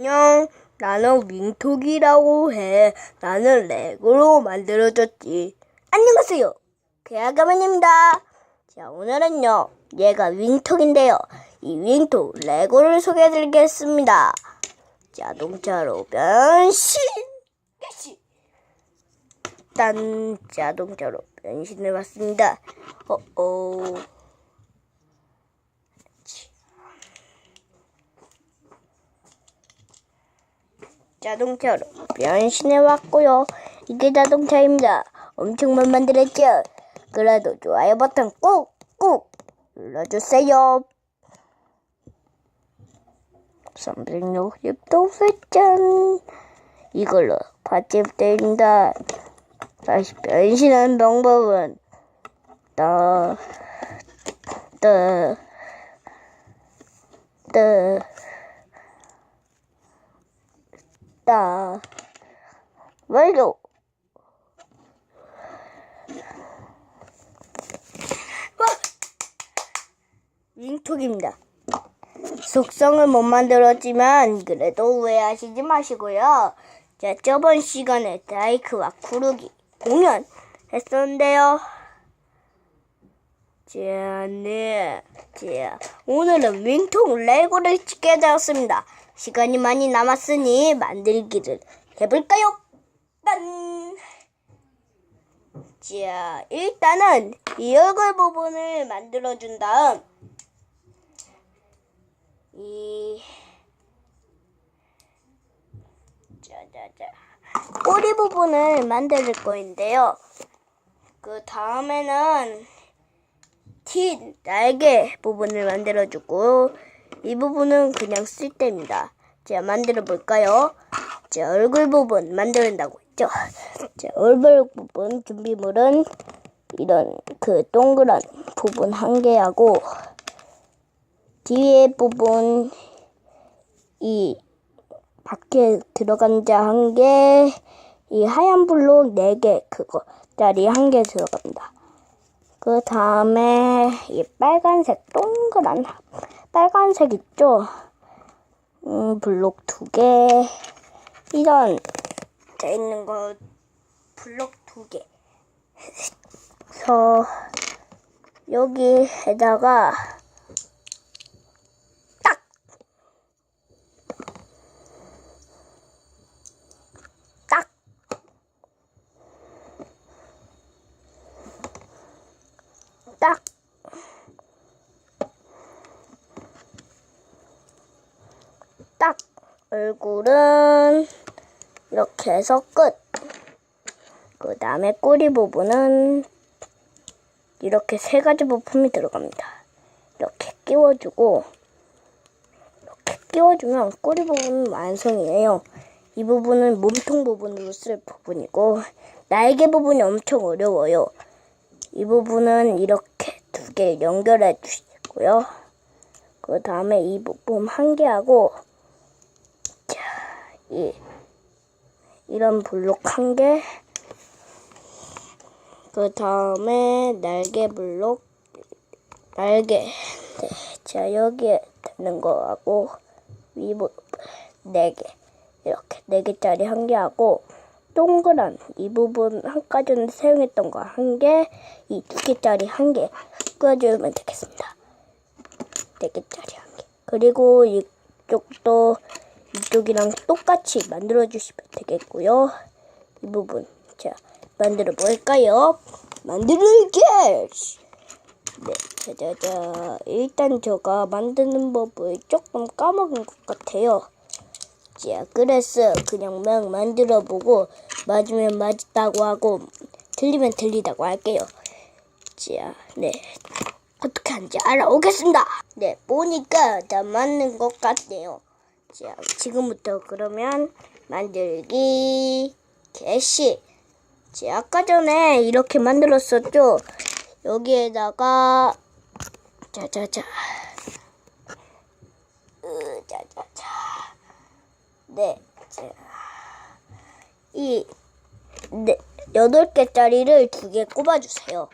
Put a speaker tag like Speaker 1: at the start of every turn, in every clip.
Speaker 1: 안녕, 나는 윙톡이라고 해. 나는 레고로 만들어졌지. 안녕하세요. 개아가맨입니다. 자, 오늘은요, 얘가 윙톡인데요. 이 윙톡 레고를 소개해드리겠습니다. 자동차로 변신! 개시! 딴 자동차로 변신해봤습니다. 어어. 자동차로 변신해 왔고요. 이게 자동차입니다. 엄청만 만들었죠? 그래도 좋아요 버튼 꾹꾹 눌러주세요. 360도 회전 이걸로 받침대입니다. 다시 변신하는 방법은 따, 따, 따, 따, 완료! 윙톡입니다. 속성을 못 만들었지만 그래도 오해하시지 마시고요. 자, 저번 시간에 다이크와 쿠르기 공연 했었는데요. 자, 네. 자, 오늘은 윙통 레고를 찍게 되었습니다. 시간이 많이 남았으니 만들기를 해볼까요? 딴! 자, 일단은 이 얼굴 부분을 만들어준 다음 이 자자자 꼬리 부분을 만들 거인데요. 그 다음에는 티 날개 부분을 만들어주고 이 부분은 그냥 쓸 때입니다. 자 만들어 볼까요? 자 얼굴 부분 만든다고 했죠. 자 얼굴 부분 준비물은 이런 그 동그란 부분 한 개하고 뒤에 부분 이 밖에 들어간 자 한 개, 이 하얀 블록 네 개, 그거 짜리 한 개 들어갑니다. 그 다음에 이 빨간색 동그란 빨간색 있죠? 음, 블록 두 개, 이런 돼 있는 거 블록 두 개. 그래서 여기에다가 딱 딱. 딱. 얼굴은 이렇게 해서 끝. 그 다음에 꼬리 부분은 이렇게 세 가지 부품이 들어갑니다. 이렇게 끼워주고, 이렇게 끼워주면 꼬리 부분은 완성이에요. 이 부분은 몸통 부분으로 쓸 부분이고, 날개 부분이 엄청 어려워요. 이 부분은 이렇게 두 개 연결해 주시고요. 그 다음에 이 부품 한 개하고, 자, 이, 이런 블록 한 개, 그 다음에 날개 블록, 날개, 네, 자, 여기에 되는 거하고, 위 부분 네 개, 이렇게 네 개짜리 한 개 하고, 동그란 이 부분 전에 사용했던 거 한 개, 이 두 개짜리 한 개 끄어주면 되겠습니다. 네 개짜리 한 개. 그리고 이쪽도 이쪽이랑 똑같이 만들어 주시면 되겠고요. 이 부분 자 만들어 볼까요? 만들게. 네, 자자자. 일단 제가 만드는 법을 조금 까먹은 것 같아요. 자, 그래서 그냥 막 만들어 보고 맞으면 맞다고 하고 틀리면 틀리다고 할게요. 자, 네. 어떻게 하는지 알아오겠습니다. 네, 보니까 다 맞는 것 같네요. 자, 지금부터 그러면 만들기 개시. 자, 아까 전에 이렇게 만들었었죠? 여기에다가 자자자. 으, 자자자. 네, 자. 이, 네, 여덟 개짜리를 두 개 꼽아주세요.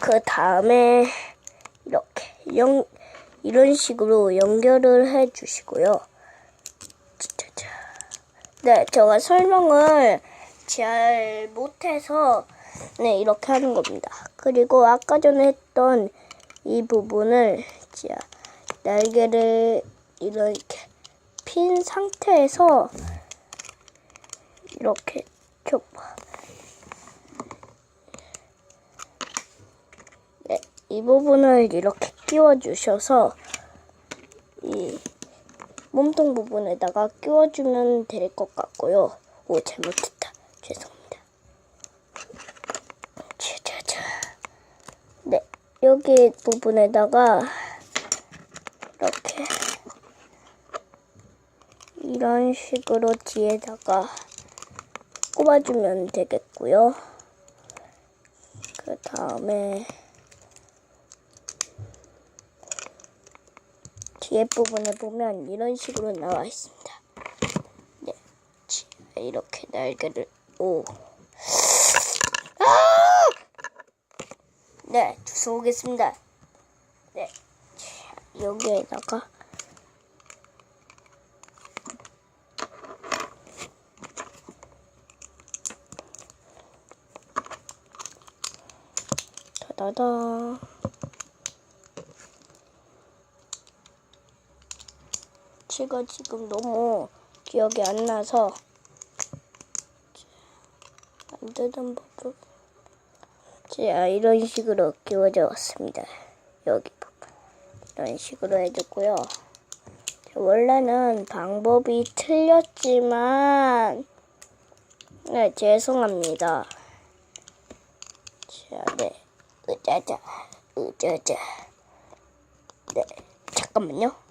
Speaker 1: 그 다음에, 이렇게, 연, 이런 식으로 연결을 해 주시고요. 네, 제가 설명을 잘 못해서 네 이렇게 하는 겁니다. 그리고 아까 전에 했던 이 부분을 자 날개를 이렇게 핀 상태에서 이렇게 좀 네, 이 부분을 이렇게 끼워 주셔서 이 몸통 부분에다가 끼워주면 될 것 같고요. 오, 잘못했다. 죄송합니다. 자자자. 네, 여기 부분에다가 이렇게 이런 식으로 뒤에다가 꼽아주면 되겠고요. 그 다음에 뒤에 부분에 보면 이런 식으로 나와 있습니다. 네, 자, 이렇게 날개를 오. 아! 네, 주워 오겠습니다. 네, 자, 여기에다가 다다 다. 제가 지금 너무 기억이 안 나서 안 되던 법을 자 이런 식으로 끼워져 왔습니다. 여기 부분 이런 식으로 해줬고요. 자, 원래는 방법이 틀렸지만 네 죄송합니다. 자, 네 으자자 으자자 네 잠깐만요.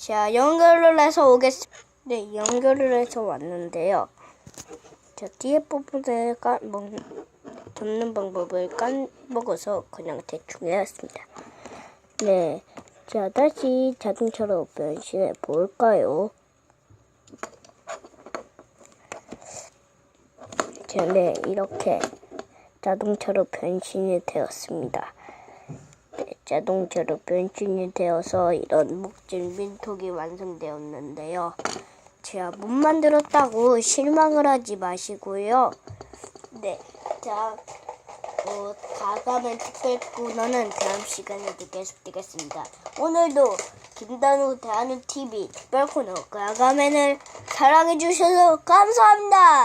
Speaker 1: 자, 연결을 해서 오겠습니다. 네, 연결을 해서 왔는데요. 자, 뒤에 부분을 까, 먹, 접는 방법을 까먹어서 그냥 대충 해왔습니다. 네. 자, 다시 자동차로 변신해 볼까요? 자, 네, 이렇게 자동차로 변신이 되었습니다. 네, 자동차로 변신이 되어서 이런 목질 민톡이 완성되었는데요. 제가 못 만들었다고 실망을 하지 마시고요. 네, 자, 어, 다가면 특별 코너는 다음 시간에 계속되겠습니다. 오늘도 김단우 대한우 TV 특별 코너 가가면을 사랑해주셔서 감사합니다.